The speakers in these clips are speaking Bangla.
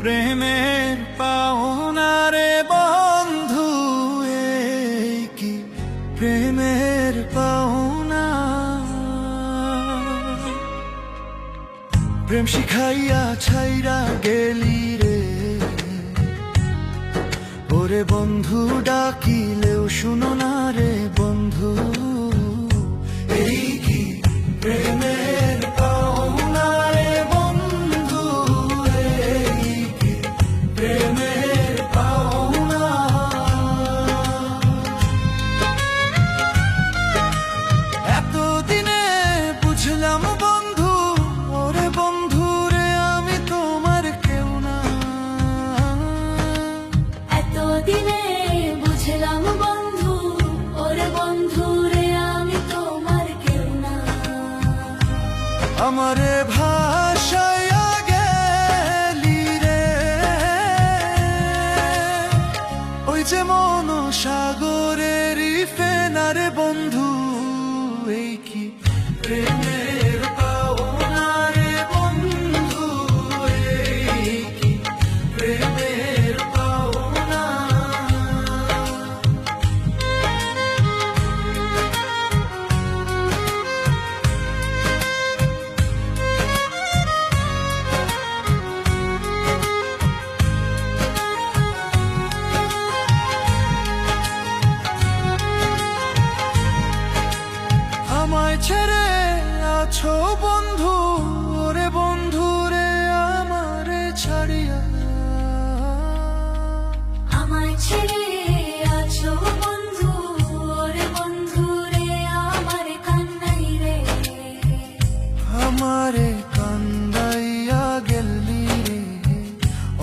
প্রেমের পাওনারে বন্ধু কি প্রেমের পাওনা। প্রেম শিখাইয়া ছাইরা গেলি রে। ওরে বন্ধু ডাকিলেও শুনো না রে বন্ধু। এই কি প্রেমের আমারে ভাষায় গেলি রে। ওই যে মন সাগরের ফেনারে বন্ধু এই কি আছো বন্ধু ওরে বন্ধু রে আমারে ছাড়িয়া। আমায় ছেড়ে আছো বন্ধু ওরে বন্ধু রে আমার কান্নাই রে। আমারে কান্দাইয়া গেলি রে।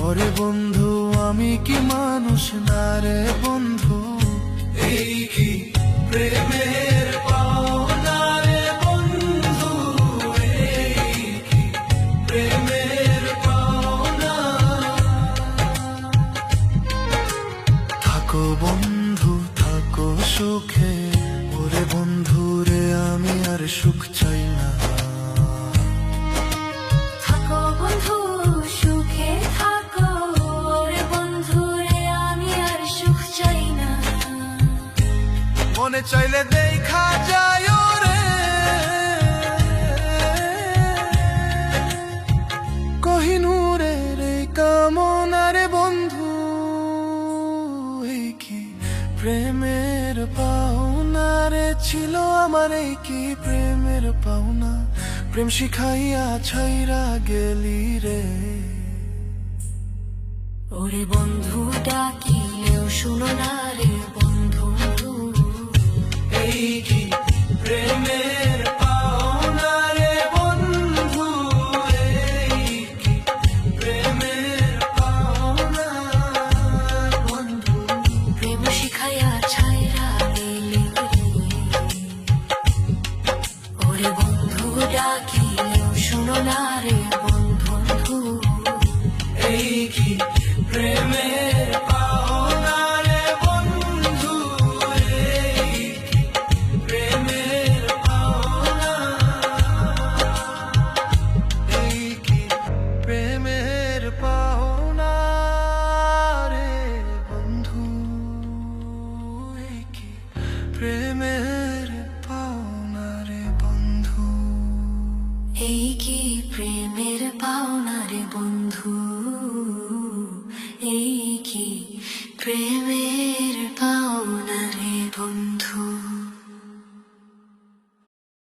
ওরে বন্ধু আমি কি মানুষ না রে বন্ধু? এই কি প্রেমের থাকো বন্ধু থাকো সুখে। ওরে বন্ধু রে আমি আর সুখ চাই না। থাকো বন্ধু সুখে থাকো। ওরে বন্ধু রে আমি আর সুখ চাই না। মনে চাইলে দেখা যায় রে কহিনুরে রে প্রেমের পাওনা রে, ছিল আমার এই কি প্রেমের পাওনা। প্রেম শিখাইয়া ছাইরা গেলি রে। ওরে বন্ধু, ডাকিলেও শুনো না রে ডাকিলেও Creamy.